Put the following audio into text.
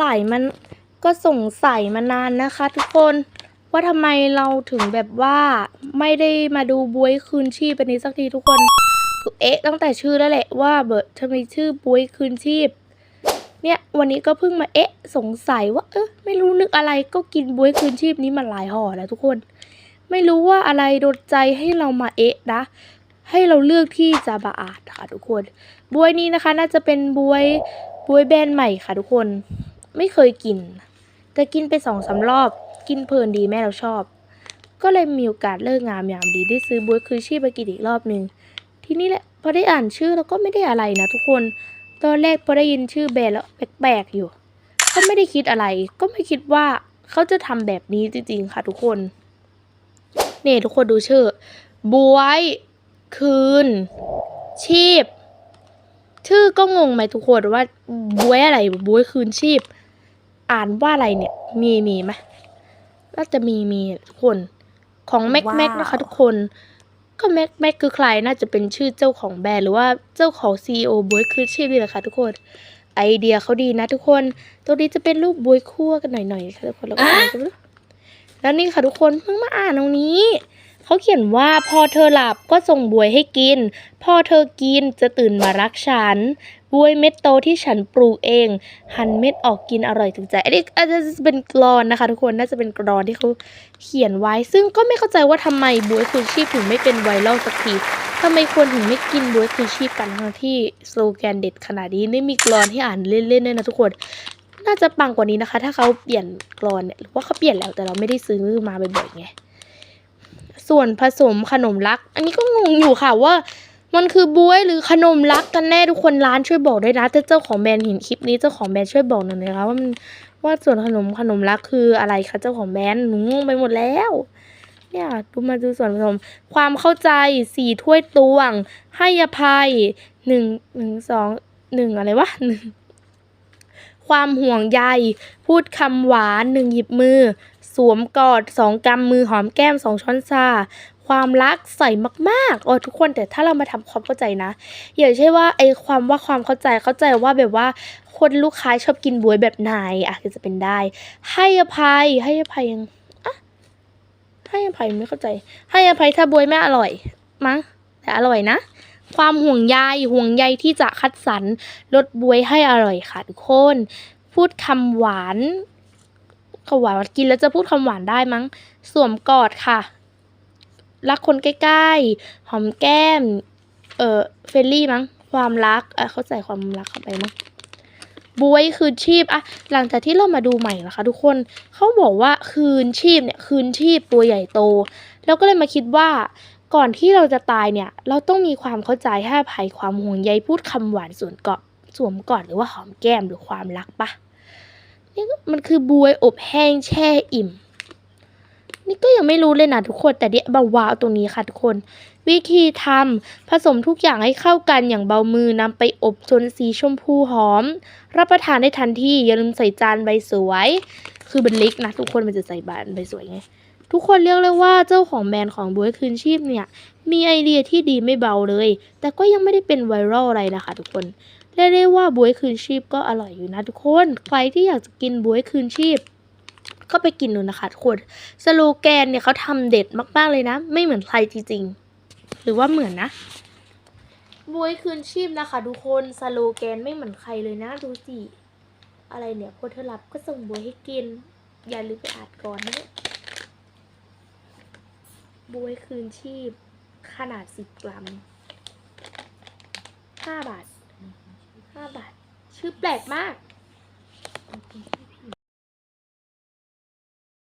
สัยมันก็สงสัยมานานนะคะ ทุกคนว่าทำไมเราถึงแบบว่าไม่ได้มาดูบวยคืนชีพอันนี้สักทีทุกคนคือเอ๊ะตั้งแต่ชื่อแล้วแหละว่าเบิร์ดทำไมชื่อบวยคืนชีพ เนี่ยวันนี้ก็เพิ่งมาเอ๊ะสงสัยว่า เออไม่รู้นึกอะไรก็กินบวยคืนชีพนี้มาหลายห่อแล้วทุกคน ไม่รู้ว่าอะไรโดนใจให้เรามาเอ๊ะนะให้เราเลือกที่จะบาอาดค่ะทุกคน บวยนี้นะคะ น่าจะเป็นบวยบวยแบรนด์ใหม่ค่ะทุกคน ไม่เคยกิน แต่กินไปสองสารอบ กินเพลินดีแม่เราชอบ ก็เลยมีโอกาสเลิกงามยามดีได้ซื้อบวยคืนชีพไปกินอีกรอบหนึ่งทีนี้แหละพอได้อ่านชื่อแล้วก็ไม่ได้อะไรนะทุกคน ตอนแรกพอได้ยินชื่อแบรนด์แล้วแปลกๆอยู่ก็ไม่ได้คิดอะไร ก็ไม่คิดว่าเขาจะทำแบบนี้จริงๆค่ะทุกคนนี่ทุกคนดูชื่อบวยคืน ชีพ ชื่อก็งงไหมทุกคนว่าบวยอะไรบวยคืนชีพ อ่านว่าอะไรเนี่ย มีมีไหมน่าจะมีมีทุกคนของแม็กว้าวแม็กนะคะ ทุกคนก็แม็กแม็กคือใครน่าจะเป็นชื่อเจ้าของแบรนด์หรือว่าเจ้าของซีอีโอบวยคืนชีพนี่แหละค่ะทุกคนไอเดียเขาดีนะทุกคน ตัวนี้จะเป็นรูปบวยคั่วกันหน่อยๆค่ะทุกคนแล้วก็อ่านกันดูแล้วนี่ค่ะทุกคนเพิ่งมาอ่านตรงนี้เขาเขียนว่าพอเธอหลับก็ส่งบวยให้กิน พอเธอกินจะตื่นมารักฉันบวยเม็ดโตที่ฉันปลูกเอง หั่นเม็ดออกกินอร่อยถึงใจอันนี้อาจจะเป็นกรอนนะคะ ทุกคนน่าจะเป็นกรอนที่เขาเขียนไว้ ซึ่งก็ไม่เข้าใจว่าทำไมบวยคืนชีพถึงไม่เป็นไวรัลสักทีทำไมคนถึงไม่กินบวยคืนชีพกันทั้งที่สโลแกนเด็ดขนาดนี้นี่มีกรอนให้อ่านเล่นๆด้วยนะทุกคนน่าจะปังกว่านี้นะคะ ถ้าเขาเปลี่ยนกรอนเนี่ยหรือว่าเขาเปลี่ยนแล้วแต่เราไม่ได้ซื้อมาบ่อยๆไงส่วนผสมขนมรัก อันนี้ก็งงอยู่ค่ะว่า มันคือบวยหรือขนมรักกันแน่ทุกคนร้านช่วยบอกด้วยนะถ้าเจ้าของแบรนด์เห็นคลิปนี้เจ้าของแบรนด์ช่วยบอกหน่อยนะคะว่ามันว่าส่วนขนมขนมรักคืออะไรคะเจ้าของแบรนด์หนูงงไปหมดแล้ว เนี่ยดูมาดูส่วนผสม ความเข้าใจสี่ถ้วยตวง ให้อภัยหนึ่งหนึ่งสองหนึ่งอะไรวะหนึ่งความห่วงใย พูดคำหวานหนึ่งหยิบมือ สวมกอดสองกำมือหอมแก้มสองช้อนชา ความรักใส่มากๆโอ้ทุกคนแต่ถ้าเรามาทำความเข้าใจนะ อย่าใช่ว่าไอ้ความว่าความเข้าใจเข้าใจว่าแบบว่าคนลูกค้าชอบกินบวยแบบไหนอะก็จะเป็นได้ ให้อภัยให้อภัยยังอะให้อภัยไม่เข้าใจ ให้อภัยถ้าบวยไม่อร่อยมั้งแต่อร่อยนะความห่วงใยห่วงใยที่จะคัดสรรรสบวยให้อร่อยค่ะทุกคนพูดคำหวานคำหวานกินแล้วจะพูดคำหวานได้มั้ง สวมกอดค่ะ รักคนใกล้ๆ หอมแก้ม เออเฟรนลี่มั้ง ความรักเออเข้าใจความรักเข้าไปมั้งบวยคืนชีพอะหลังจากที่เรามาดูใหม่นะคะ ทุกคนเขาบอกว่าคืนชีพเนี่ยคืนชีพตัวใหญ่โต แล้วก็เลยมาคิดว่าก่อนที่เราจะตายเนี่ย เราต้องมีความเข้าใจให้อภัยความห่วงใยพูดคำหวานส่วนเกอดสวมกอดหรือว่าหอมแก้มหรือความรักปะนี่มันคือบวยอบแห้งแช่อิ่ม นี่ก็ยังไม่รู้เลยนะทุกคนแต่เดี๋ยวเบาวาวตรงนี้ค่ะทุกคน วิธีทำผสมทุกอย่างให้เข้ากันอย่างเบามือนำไปอบจนสีชมพูหอม รับประทานได้ทันทีอย่าลืมใส่จานใบสวย คือเป็นเล็กนะทุกคนมันจะใส่บานใบสวยไงทุกคนเรียกเลยว่าเจ้าของแบรนด์ของบวยคืนชีพเนี่ย มีไอเดียที่ดีไม่เบาเลย แต่ก็ยังไม่ได้เป็นไวรัลอะไรนะคะทุกคนเรียกได้ว่าบวยคืนชีพก็อร่อยอยู่นะทุกคน ใครที่อยากจะกินบวยคืนชีพ ก็ไปกินดูนะคะทุกคนสโลแกนเนี่ยเขาทำเด็ดมากๆเลยนะ ไม่เหมือนใครจริงๆ หรือว่าเหมือนนะบวยคืนชีพนะคะทุกคนสโลแกนไม่เหมือนใครเลยนะดูสิอะไรเนี่ยพอเธอหลับก็ส่งบวยให้กิน อย่าลืมไปอ่านก่อนนะบวยคืนชีพ ขนาดสิบกรัมห้าบาทห้าบาท ชื่อแปลกมาก